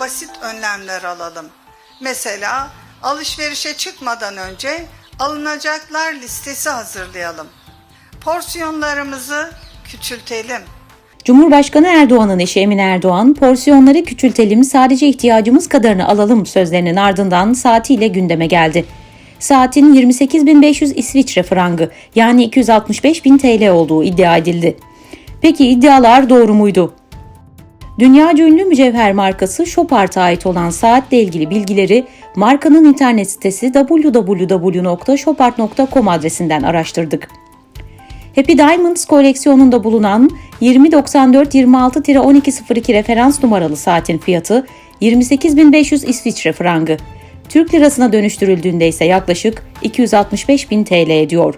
basit önlemler alalım. Mesela alışverişe çıkmadan önce alınacaklar listesi hazırlayalım. Porsiyonlarımızı küçültelim. Cumhurbaşkanı Erdoğan'ın eşi Emine Erdoğan, porsiyonları küçültelim, sadece ihtiyacımız kadarını alalım sözlerinin ardından saatiyle gündeme geldi. Saatin 28.500 İsviçre frangı yani 265.000 TL olduğu iddia edildi. Peki iddialar doğru muydu? Dünyaca ünlü mücevher markası Shopart'a ait olan saatle ilgili bilgileri markanın internet sitesi www.shopart.com adresinden araştırdık. Happy Diamonds koleksiyonunda bulunan 2094-26-1202 referans numaralı saatin fiyatı 28.500 İsviçre frangı. Türk lirasına dönüştürüldüğünde ise yaklaşık 265.000 TL ediyor.